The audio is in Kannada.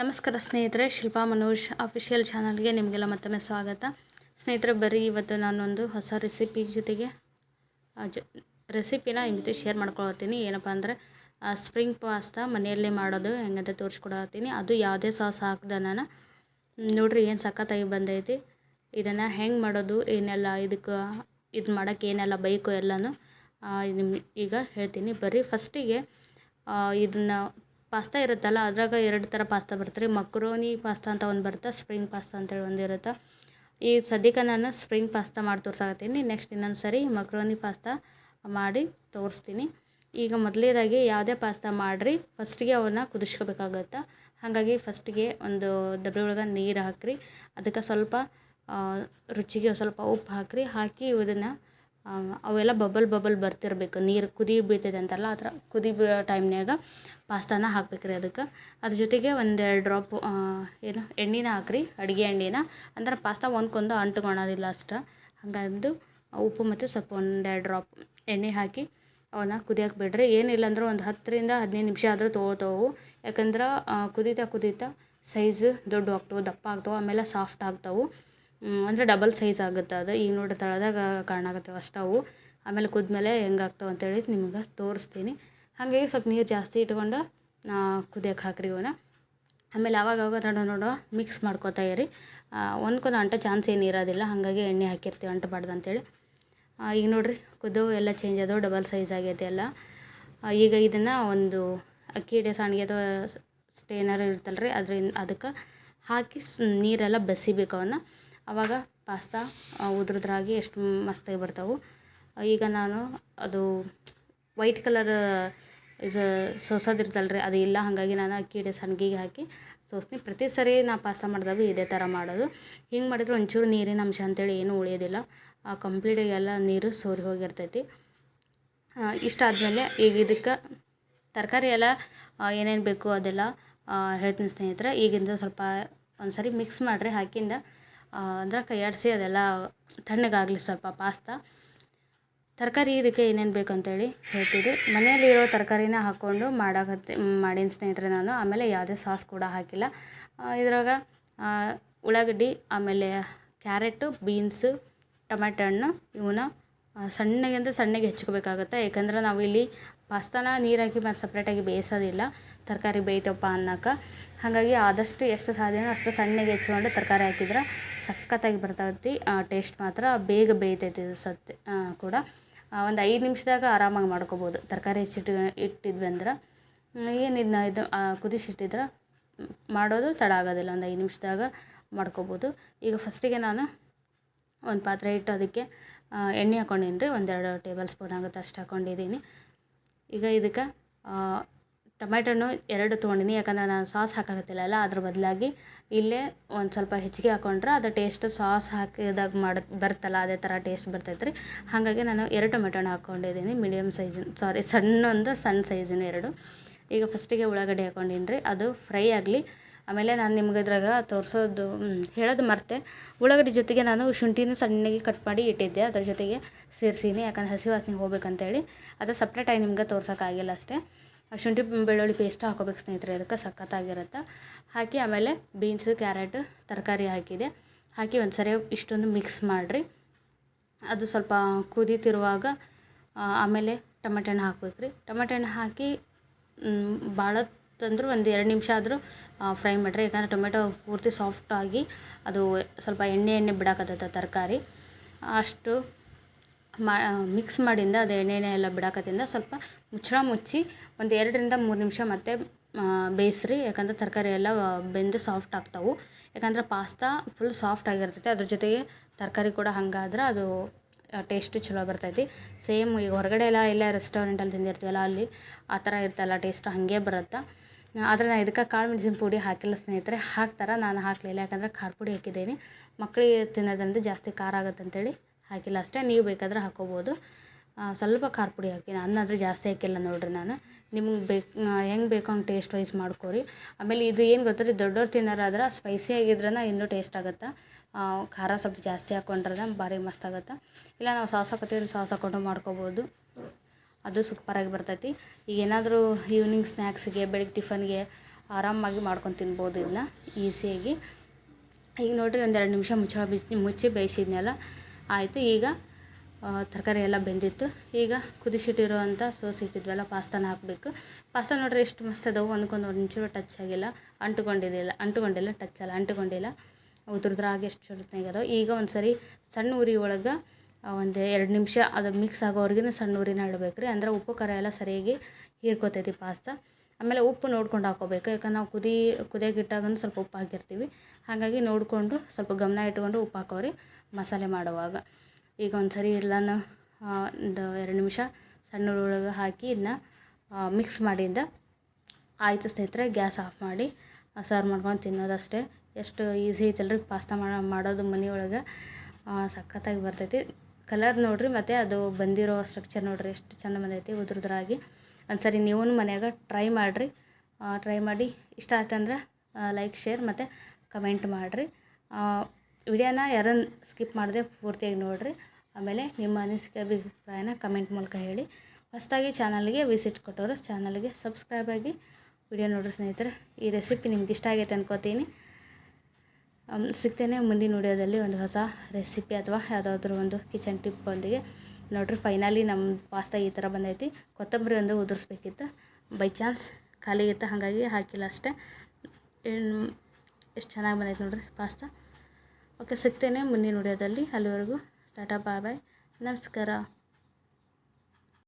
ನಮಸ್ಕಾರ ಸ್ನೇಹಿತರೆ, ಶಿಲ್ಪಾ ಮನೋಜ್ ಅಫಿಷಿಯಲ್ ಚಾನಲ್ಗೆ ನಿಮಗೆಲ್ಲ ಮತ್ತೊಮ್ಮೆ ಸ್ವಾಗತ. ಸ್ನೇಹಿತರೆ, ಬರೀ ಇವತ್ತು ನಾನೊಂದು ಹೊಸ ರೆಸಿಪಿ ಜೊತೆಗೆ ರೆಸಿಪಿನ ನಿಮ್ಮ ಶೇರ್ ಮಾಡ್ಕೊಳತ್ತೀನಿ. ಏನಪ್ಪ ಅಂದರೆ ಸ್ಪ್ರಿಂಗ್ ಪಾಸ್ತಾ ಮನೆಯಲ್ಲೇ ಮಾಡೋದು ಹೆಂಗಂತ ತೋರಿಸ್ಕೊಡತ್ತೀನಿ. ಅದು ಯಾವುದೇ ಸಾಸ್ ಹಾಕ್ದೆ ನಾನು ನೋಡ್ರಿ ಏನು ಸಖತ್ತಾಗಿ ಬಂದೈತಿ. ಇದನ್ನು ಹೆಂಗೆ ಮಾಡೋದು, ಏನೆಲ್ಲ ಇದಕ್ಕೆ, ಇದು ಮಾಡೋಕ್ಕೆ ಏನೆಲ್ಲ ಬೇಕು ಎಲ್ಲನೂ ನಿಮ್ಗೆ ಈಗ ಹೇಳ್ತೀನಿ. ಬರೀ ಫಸ್ಟಿಗೆ ಇದನ್ನು ಪಾಸ್ತಾ ಇರುತ್ತಲ್ಲ, ಅದ್ರಾಗ ಎರಡು ಥರ ಪಾಸ್ತಾ ಬರುತ್ತೆ ರೀ. ಮಕ್ರೋನಿ ಪಾಸ್ತಾ ಅಂತ ಒಂದು ಬರುತ್ತೆ, ಸ್ಪ್ರಿಂಗ್ ಪಾಸ್ತಾ ಅಂತೇಳಿ ಒಂದು ಇರುತ್ತೆ. ಈ ಸದ್ಯಕ್ಕೆ ನಾನು ಸ್ಪ್ರಿಂಗ್ ಪಾಸ್ತಾ ಮಾಡಿ ತೋರ್ಸಾಕತ್ತೀನಿ ನೆಕ್ಸ್ಟ್ ಇನ್ನೊಂದು ಸರಿ ಮಕ್ರೋನಿ ಪಾಸ್ತಾ ಮಾಡಿ ತೋರಿಸ್ತೀನಿ. ಈಗ ಮೊದಲೇದಾಗಿ ಯಾವುದೇ ಪಾಸ್ತಾ ಮಾಡಿರಿ ಫಸ್ಟಿಗೆ ಅವನ್ನ ಕುದಿಸ್ಕೋಬೇಕಾಗತ್ತೆ. ಹಾಗಾಗಿ ಫಸ್ಟಿಗೆ ಒಂದು ಡಬ್ಬಿ ಒಳಗೆ ನೀರು ಹಾಕಿರಿ. ಅದಕ್ಕೆ ಸ್ವಲ್ಪ ರುಚಿಗೆ ಸ್ವಲ್ಪ ಉಪ್ಪು ಹಾಕಿರಿ. ಹಾಕಿ ಇದನ್ನು ಅವೆಲ್ಲ ಬಬಲ್ ಬಬಲ್ ಬರ್ತಿರ್ಬೇಕು. ನೀರು ಕುದಿ ಬೀಳ್ತೈತೆ ಅಂತಾರಲ್ಲ ಆ ಥರ ಕುದಿ ಬೀಳೋ ಟೈಮ್ನ್ಯಾಗ ಪಾಸ್ತಾನ ಹಾಕ್ಬೇಕು ರೀ ಅದಕ್ಕೆ. ಅದ್ರ ಜೊತೆಗೆ ಒಂದೆರಡು ಡ್ರಾಪ್ ಏನು, ಎಣ್ಣೆನ ಹಾಕ್ರಿ, ಅಡುಗೆ ಎಣ್ಣೆನ. ಅಂದ್ರೆ ಪಾಸ್ತಾ ಒಂದ್ಕೊಂದು ಅಂಟ್ಕೊಳೋದಿಲ್ಲ ಅಷ್ಟು. ಹಾಗಂದು ಉಪ್ಪು ಮತ್ತು ಸ್ವಲ್ಪ ಒಂದೆರಡು ಡ್ರಾಪ್ ಎಣ್ಣೆ ಹಾಕಿ ಅವನ್ನ ಕುದಿಯಕ್ಕೆ ಬಿಡ್ರಿ. ಏನಿಲ್ಲ ಅಂದ್ರೆ ಒಂದು ಹತ್ತರಿಂದ ಹದಿನೈದು ನಿಮಿಷ ಆದರೂ ತೊಗೊಳ್ತಾವು ಯಾಕಂದ್ರೆ ಕುದೀತಾ ಕುದೀತಾ ಸೈಜ್ ದೊಡ್ಡ ಆಗ್ತವೆ, ದಪ್ಪ ಆಗ್ತವೆ, ಆಮೇಲೆ ಸಾಫ್ಟ್ ಆಗ್ತಾವೆ. ಅಂದರೆ ಡಬಲ್ ಸೈಜ್ ಆಗುತ್ತೆ ಅದು. ಈಗ ನೋಡ್ರಿ ತಳದಾಗ ಆಗುತ್ತೆ ಅಷ್ಟವು ಆಮೇಲೆ ಕುದ್ಮೇಲೆ ಹೆಂಗೆ ಆಗ್ತಾವೆ ಅಂತೇಳಿ ನಿಮ್ಗೆ ತೋರಿಸ್ತೀನಿ. ಹಾಗಾಗಿ ಸ್ವಲ್ಪ ನೀರು ಜಾಸ್ತಿ ಇಟ್ಕೊಂಡು ಕುದಿಯಕ್ಕೆ ಹಾಕ್ರಿ ಇವನ್ನ ಆಮೇಲೆ ಆವಾಗ ನೋಡೋ ನೋಡೋ ಮಿಕ್ಸ್ ಮಾಡ್ಕೊತಾ ಇರಿ. ಒಂದ್ಕೊಂದು ಅಂಟ ಚಾನ್ಸ್ ಏನು ಇರೋದಿಲ್ಲ, ಹಾಗಾಗಿ ಎಣ್ಣೆ ಹಾಕಿರ್ತೀವಿ, ಅಂಟಬಾರ್ದು ಅಂತೇಳಿ ಈಗ ನೋಡಿರಿ ಕುದು ಎಲ್ಲ ಚೇಂಜ್ ಆದವು ಡಬಲ್ ಸೈಜ್ ಆಗೈತೆ ಎಲ್ಲ. ಈಗ ಇದನ್ನು ಒಂದು ಅಕ್ಕಿ ಹಿಡಿಯೋ ಸಾಣಿಗೆ ಅಥವಾ ಸ್ಟೇನರ್ ಇರ್ತಲ್ಲ ರೀ ಅದ್ರಿಂದ ಅದಕ್ಕೆ ಹಾಕಿ ನೀರೆಲ್ಲ ಬಸಿಬೇಕು ಅವನ್ನ ಆವಾಗ ಪಾಸ್ತಾ ಉದ್ರುದ್ರಾಗಿ ಎಷ್ಟು ಮಸ್ತಾಗಿ ಬರ್ತಾವೆ. ಈಗ ನಾನು ಅದು ವೈಟ್ ಕಲರ್, ಇದು ಸೋಸೋದಿರ್ತಲ್ಲ ರೀ ಅದು ಇಲ್ಲ. ಹಾಗಾಗಿ ನಾನು ಅಕ್ಕಿ ಹಿಡಿ ಸಣ್ಗಿಗೆ ಹಾಕಿ ಸೋಸ್ತೀನಿ ಪ್ರತಿ ಸರಿ ನಾ ಪಾಸ್ತಾ ಮಾಡಿದಾಗ ಇದೇ ಥರ ಮಾಡೋದು. ಹಿಂಗೆ ಮಾಡಿದ್ರೆ ಒಂಚೂರು ನೀರಿನ ಅಂಶ ಅಂತೇಳಿ ಏನೂ ಉಳಿಯೋದಿಲ್ಲ. ಕಂಪ್ಲೀಟಾಗಿ ಎಲ್ಲ ನೀರು ಸೋರಿ ಹೋಗಿರ್ತೈತಿ. ಇಷ್ಟ ಆದಮೇಲೆ ಈಗ ಇದಕ್ಕೆ ತರಕಾರಿ ಎಲ್ಲ ಏನೇನು ಬೇಕು ಅದೆಲ್ಲ ಹೇಳ್ತೀನಿ ಸ್ನೇಹಿತರೆ. ಈಗಿಂದ ಸ್ವಲ್ಪ ಒಂದು ಸರಿ ಮಿಕ್ಸ್ ಮಾಡಿರಿ. ಹಾಕಿಂದ ಅಂದ್ರೆ ಆಡಿಸಿ ಅದೆಲ್ಲ ತಣ್ಣಗಾಗಲಿ ಸ್ವಲ್ಪ ಪಾಸ್ತಾ. ತರಕಾರಿ ಇದಕ್ಕೆ ಏನೇನು ಬೇಕಂತೇಳಿ ಹೇಳ್ತಿದ್ದೆ ಮನೆಯಲ್ಲಿರೋ ತರಕಾರಿನ ಹಾಕ್ಕೊಂಡು ಮಾಡಾಕತ್ತೆ, ಮಾಡಿನ ಸ್ನೇಹಿತರೆ ನಾನು. ಆಮೇಲೆ ಯಾವುದೇ ಸಾಸ್ ಕೂಡ ಹಾಕಿಲ್ಲ. ಇದ್ರಾಗ ಉಳ್ಳಾಗಡ್ಡಿ, ಆಮೇಲೆ ಕ್ಯಾರೆಟು ಬೀನ್ಸು ಟೊಮೆಟೊ ಹಣ್ಣು ಇವನ್ನ ಸಣ್ಣಗೆ ಅಂದರೆ ಸಣ್ಣಗೆ ಹೆಚ್ಕೋಬೇಕಾಗತ್ತೆ. ಯಾಕಂದ್ರೆ ನಾವು ಇಲ್ಲಿ ಪಾಸ್ತಾನ ನೀರು ಹಾಕಿ ಮತ್ತು ಸಪ್ರೇಟಾಗಿ ಬೇಯಿಸೋದಿಲ್ಲ. ತರಕಾರಿ ಬೇಯ್ತಪ್ಪ ಅನ್ನಕ್ಕೆ ಹಾಗಾಗಿ ಆದಷ್ಟು ಎಷ್ಟು ಸಾಧ್ಯನೋ ಅಷ್ಟು ಸಣ್ಣಗೆ ಹೆಚ್ಕೊಂಡು ತರಕಾರಿ ಹಾಕಿದ್ರೆ ಸಖತ್ತಾಗಿ ಬರ್ತೈತಿ. ಟೇಸ್ಟ್ ಮಾತ್ರ ಬೇಗ ಬೇಯ್ತೈತಿ ಸತ್ತೆ ಕೂಡ. ಒಂದು ಐದು ನಿಮಿಷದಾಗ ಆರಾಮಾಗಿ ಮಾಡ್ಕೊಬೋದು. ತರಕಾರಿ ಹೆಚ್ಚಿಟ್ಟು, ಇಟ್ಟಿದ್ವಿ ಅಂದ್ರೆ. ಏನು ಇದನ್ನ ಇದು ಕುದಿಸಿಟ್ಟಿದ್ರೆ ಮಾಡೋದು ತಡ ಆಗೋದಿಲ್ಲ. ಒಂದು ಐದು ನಿಮಿಷದಾಗ ಮಾಡ್ಕೊಬೋದು. ಈಗ ಫಸ್ಟಿಗೆ ನಾನು ಒಂದು ಪಾತ್ರೆ ಇಟ್ಟು ಅದಕ್ಕೆ ಎಣ್ಣೆ ಹಾಕ್ಕೊಂಡಿನಿ ರೀ ಒಂದೆರಡು ಟೇಬಲ್ ಸ್ಪೂನ್ ಆಗುತ್ತೆ ಅಷ್ಟು ಹಾಕ್ಕೊಂಡಿದ್ದೀನಿ ಈಗ ಇದಕ್ಕೆ ಟೊಮೆಟೊನು ಎರಡು ತೊಗೊಂಡಿನಿ, ಯಾಕಂದ್ರೆ ನಾನು ಸಾಸ್ ಹಾಕಾಕತ್ತಿಲ್ಲ ಅದ್ರ ಬದಲಾಗಿ ಇಲ್ಲೇ ಒಂದು ಸ್ವಲ್ಪ ಹೆಚ್ಚಿಗೆ ಹಾಕ್ಕೊಂಡ್ರೆ ಅದು ಟೇಸ್ಟ್ ಸಾಸ್ ಹಾಕಿದಾಗ ಮಾಡ, ಬರುತ್ತಲ್ಲ, ಅದೇ ಥರ ಟೇಸ್ಟ್ ಬರ್ತೈತೆ ರೀ ಹಾಗಾಗಿ ನಾನು ಎರಡು ಟೊಮೆಟೊನ ಹಾಕ್ಕೊಂಡಿದ್ದೀನಿ ಮೀಡಿಯಮ್ ಸೈಜಿನ ಸಾರಿ ಸಣ್ಣ ಒಂದು ಸಣ್ಣ ಸೈಜಿನ ಎರಡು. ಈಗ ಫಸ್ಟಿಗೆ ಉಳ್ಳಾಗಡ್ಡಿ ಹಾಕ್ಕೊಂಡಿನಿ ರೀ ಅದು ಫ್ರೈ ಆಗಲಿ ಆಮೇಲೆ ನಾನು ನಿಮ್ಗೆ ಇದ್ರಾಗ ತೋರಿಸೋದು ಹೇಳೋದು ಮರ್ತೆ. ಉಳ್ಳಾಗಡ್ಡಿ ಜೊತೆಗೆ ನಾನು ಶುಂಠಿನ ಸಣ್ಣಗೆ ಕಟ್ ಮಾಡಿ ಇಟ್ಟಿದ್ದೆ. ಅದ್ರ ಜೊತೆಗೆ ಸೇರಿಸೀನಿ. ಯಾಕಂದ್ರೆ ಹಸಿ ವಾಸನೆ ಹೋಗ್ಬೇಕಂತೇಳಿ. ಅದು ಸಪ್ರೇಟಾಗಿ ನಿಮ್ಗೆ ತೋರ್ಸೋಕ್ಕಾಗಿಲ್ಲ ಅಷ್ಟೇ. ಶುಂಠಿ ಬೆಳ್ಳುಳ್ಳಿ ಪೇಸ್ಟ್ ಹಾಕೋಬೇಕು ಸ್ನೇಹಿತರೆ. ಅದಕ್ಕೆ ಸಖತ್ತಾಗಿರುತ್ತೆ. ಹಾಕಿ ಆಮೇಲೆ ಬೀನ್ಸ್ ಕ್ಯಾರೆಟ್ ತರಕಾರಿ ಹಾಕಿದೆ. ಹಾಕಿ ಒಂದು ಸರಿ ಇಷ್ಟೊಂದು ಮಿಕ್ಸ್ ಮಾಡಿರಿ. ಅದು ಸ್ವಲ್ಪ ಕುದೀತಿರುವಾಗ ಆಮೇಲೆ ಟೊಮೆಟೆ ಹಣ್ಣು ಹಾಕ್ಬೇಕು ರೀ ಟೊಮೆಟೊ ಹಣ್ಣು ಹಾಕಿ ಭಾಳ ತಂದ್ರೆ ಒಂದು ಎರಡು ನಿಮಿಷ ಆದರೂ ಫ್ರೈ ಮಾಡಿರಿ. ಯಾಕಂದ್ರೆ ಟೊಮೆಟೊ ಪೂರ್ತಿ ಸಾಫ್ಟಾಗಿ ಅದು ಸ್ವಲ್ಪ ಎಣ್ಣೆ ಎಣ್ಣೆ ಬಿಡಾಕತ್ತೈತೆ ತರಕಾರಿ. ಅಷ್ಟು ಮಾ ಮಿಕ್ಸ್ ಮಾಡಿಂದ ಅದು ಎಣ್ಣೆ ಎಲ್ಲ ಬಿಡಾಕತ್ತಿಂದ ಸ್ವಲ್ಪ ಮುಚ್ಚಳ ಮುಚ್ಚಿ ಒಂದು ಎರಡರಿಂದ ಮೂರು ನಿಮಿಷ ಮತ್ತೆ ಬೇಯಿಸ್ರಿ. ಯಾಕಂದ್ರೆ ತರಕಾರಿ ಎಲ್ಲ ಬೆಂದು ಸಾಫ್ಟ್ ಆಗ್ತಾವೆ. ಯಾಕಂದ್ರೆ ಪಾಸ್ತಾ ಫುಲ್ ಸಾಫ್ಟ್ ಆಗಿರ್ತೈತೆ. ಅದ್ರ ಜೊತೆಗೆ ತರಕಾರಿ ಕೂಡ ಹಂಗಾದ್ರೆ ಅದು ಟೇಸ್ಟ್ ಚಲೋ ಬರ್ತೈತಿ. ಸೇಮ್ ಈಗ ಹೊರಗಡೆ ಎಲ್ಲ ಎಲ್ಲ ರೆಸ್ಟೋರೆಂಟಲ್ಲಿ ತಿಂದಿರ್ತೀವಲ್ಲ ಅಲ್ಲಿ, ಆ ಥರ ಇರ್ತಲ್ಲ ಟೇಸ್ಟ್ ಹಾಗೆ ಬರುತ್ತೆ? ಆದರೆ ನಾನು ಇದಕ್ಕೆ ಕಾಳು ಮೆಣಸಿನ ಪುಡಿ ಹಾಕಿಲ್ಲ ಸ್ನೇಹಿತರೆ. ಹಾಕ್ತಾರೆ ನಾನು ಹಾಕಲಿಲ್ಲ. ಯಾಕಂದರೆ ಖಾರ ಪುಡಿ ಹಾಕಿದ್ದೀನಿ. ಮಕ್ಕಳಿಗೆ ತಿನ್ನೋದ್ರಿಂದ ಜಾಸ್ತಿ ಖಾರ ಆಗುತ್ತೆ ಅಂತೇಳಿ ಹಾಕಿಲ್ಲ ಅಷ್ಟೇ. ನೀವು ಬೇಕಾದ್ರೆ ಹಾಕ್ಕೋಬೋದು ಸ್ವಲ್ಪ ಖಾರ ಪುಡಿ ಹಾಕಿ. ನಾನಾದರೆ ಜಾಸ್ತಿ ಹಾಕಿಲ್ಲ ನೋಡಿರಿ ನಾನು. ನಿಮ್ಗೆ ಬೇಕು ಹೆಂಗೆ ಬೇಕೋ ಹಂಗೆ ಟೇಸ್ಟ್ ವೈಸ್ ಮಾಡ್ಕೋರಿ. ಆಮೇಲೆ ಇದು ಏನು ಗೊತ್ತಾ ದೊಡ್ಡವ್ರು ತಿನ್ನೋರಾದ್ರೆ ಸ್ಪೈಸಿ ಆಗಿದ್ರೆ ಇನ್ನೂ ಟೇಸ್ಟ್ ಆಗುತ್ತೆ? ಖಾರ ಸ್ವಲ್ಪ ಜಾಸ್ತಿ ಹಾಕ್ಕೊಂಡ್ರೆ ಭಾರಿ ಮಸ್ತ್ ಆಗುತ್ತೆ? ಇಲ್ಲ ನಾವು ಸಾಸ್ ಹಾಕೋತೀವಿ ಸಾಸ್ ಹಾಕ್ಕೊಂಡು ಮಾಡ್ಕೊಬೋದು. ಅದು ಸೂಪರಾಗಿ ಬರ್ತೈತಿ. ಈಗ ಏನಾದರೂ ಈವ್ನಿಂಗ್ ಸ್ನ್ಯಾಕ್ಸಿಗೆ ಬೆಳಗ್ಗೆ ಟಿಫನ್ಗೆ ಆರಾಮಾಗಿ ಮಾಡ್ಕೊಂಡು ತಿನ್ಬೋದು ಇದನ್ನ ಈಸಿಯಾಗಿ ಈಗ ನೋಡಿರಿ ಒಂದೆರಡು ನಿಮಿಷ ಮುಚ್ಚಳ ಮುಚ್ಚಿ ಬೇಯಿಸಿದ್ನೆಲ್ಲ, ಆಯಿತು. ಈಗ ತರಕಾರಿ ಎಲ್ಲ ಬೆಂದಿತ್ತು. ಈಗ ಕುದಿಸಿಟ್ಟಿರುವಂಥ ಸೋಸ್ ಇಟ್ಟಿದ್ವಲ್ಲ, ಪಾಸ್ತಾನ ಹಾಕಬೇಕು. ಪಾಸ್ತಾ ನೋಡ್ರಿ ಎಷ್ಟು ಮಸ್ತ್ ಅದಾವೆ. ಒಂದಕ್ಕೊಂದು ಒಂಚೂರು ಟಚ್ ಆಗಿಲ್ಲ. ಅಂಟುಕೊಂಡಿದ್ದಿಲ್ಲ, ಅಂಟುಕೊಂಡಿಲ್ಲ ಟಚ್ ಅಲ್ಲ, ಅಂಟುಕೊಂಡಿಲ್ಲ. ಉದುರದ್ರಾಗೆ ಎಷ್ಟು ಅದಾವೆ. ಈಗ ಒಂದು ಸರಿ ಸಣ್ಣ ಉರಿ ಒಳಗೆ ಒಂದು ಎರಡು ನಿಮಿಷ ಅದು ಮಿಕ್ಸ್ ಆಗೋವರೆಗಿನ ಸಣ್ಣ ಉರಿನ ಇಡಬೇಕು ರೀ ಅಂದ್ರೆ ಉಪ್ಪು, ಖಾರ ಎಲ್ಲ ಸರಿಯಾಗಿ ಹೀರ್ಕೊತೈತಿ ಪಾಸ್ತಾ ಆಮೇಲೆ ಉಪ್ಪು ನೋಡ್ಕೊಂಡು ಹಾಕೋಬೇಕು. ಯಾಕಂದ್ರೆ ನಾವು ಕುದಿ ಕುದಿಯೋಕೆ ಇಟ್ಟಾಗನು ಸ್ವಲ್ಪ ಉಪ್ಪು ಹಾಕಿರ್ತೀವಿ. ಹಾಗಾಗಿ ನೋಡಿಕೊಂಡು ಸ್ವಲ್ಪ ಗಮನ ಇಟ್ಕೊಂಡು ಉಪ್ಪು ಹಾಕೋರಿ ಮಸಾಲೆ ಮಾಡುವಾಗ. ಈಗ ಒಂದು ಸರಿ ಎಲ್ಲನೂ ಒಂದು ಎರಡು ನಿಮಿಷ ಸಣ್ಣ ಒಳಗೆ ಹಾಕಿ ಇದನ್ನ ಮಿಕ್ಸ್ ಮಾಡಿಂದ ಆಯಿತು ಸ್ನೇಹಿತರೆ, ಗ್ಯಾಸ್ ಆಫ್ ಮಾಡಿ ಸರ್ವ್ ಮಾಡ್ಕೊಂಡು ತಿನ್ನೋದಷ್ಟೇ. ಎಷ್ಟು ಈಸಿ ಐತಲ್ರಿ ಪಾಸ್ತಾ ಮಾಡೋದು ಮನೆಯೊಳಗೆ ಸಖತ್ತಾಗಿ ಬರ್ತೈತಿ. ಕಲರ್ ನೋಡಿರಿ, ಮತ್ತು ಅದು ಬಂದಿರೋ ಸ್ಟ್ರಕ್ಚರ್ ನೋಡಿರಿ ಎಷ್ಟು ಚಂದ ಬಂದೈತಿ, ಉದ್ರದ್ರಾಗಿ. ಒಂದು ಸರಿ ನೀವು ಮನ್ಯಾಗ ಟ್ರೈ ಮಾಡಿರಿ. ಟ್ರೈ ಮಾಡಿ ಇಷ್ಟ ಆಯ್ತಂದ್ರೆ ಲೈಕ್ ಶೇರ್ ಮತ್ತು ಕಮೆಂಟ್ ಮಾಡಿರಿ. ವಿಡಿಯೋನ ಯಾರನ್ನು ಸ್ಕಿಪ್ ಮಾಡದೆ ಪೂರ್ತಿಯಾಗಿ ನೋಡಿರಿ. ಆಮೇಲೆ ನಿಮ್ಮ ಅನಿಸಿಕೆ ಅಭಿಪ್ರಾಯನ ಕಮೆಂಟ್ ಮೂಲಕ ಹೇಳಿ. ಹೊಸದಾಗಿ ಚಾನಲ್ಗೆ ವಿಸಿಟ್ ಕೊಟ್ಟವರು ಚಾನಲ್ಗೆ ಸಬ್ಸ್ಕ್ರೈಬ್ ಆಗಿ ವಿಡಿಯೋ ನೋಡಿರಿ ಸ್ನೇಹಿತರೆ. ಈ ರೆಸಿಪಿ ನಿಮ್ಗೆ ಇಷ್ಟ ಆಗೈತೆ ಅನ್ಕೋತೀನಿ. ಸಿಗ್ತೇನೆ ಮುಂದಿನ ವಿಡಿಯೋದಲ್ಲಿ ಒಂದು ಹೊಸ ರೆಸಿಪಿ ಅಥವಾ ಯಾವುದಾದ್ರೂ ಒಂದು ಕಿಚನ್ ಟಿಪ್ಪೊಂದಿಗೆ ನೋಡ್ರಿ ಫೈನಲಿ ನಮ್ಮ ಪಾಸ್ತಾ ಈ ಥರ ಬಂದೈತಿ. ಕೊತ್ತಂಬರಿ ಒಂದು ಉದುರಿಸ್ಬೇಕಿತ್ತು. ಬೈ ಚಾನ್ಸ್ ಖಾಲಿ ಇತ್ತು, ಹಾಗಾಗಿ ಹಾಕಿಲ್ಲ ಅಷ್ಟೇ. ಎಷ್ಟು ಚೆನ್ನಾಗಿ ಬಂದೈತೆ ನೋಡ್ರಿ ಪಾಸ್ತಾ ಓಕೆ ಸಿಗ್ತೇನೆ ಮುಂದಿನ ವಿಡಿಯೋದಲ್ಲಿ. ಅಲ್ಲಿವರೆಗೂ ಟಾಟಾ ಬಾಯ್ ಬಾಯ್ ನಮಸ್ಕಾರ.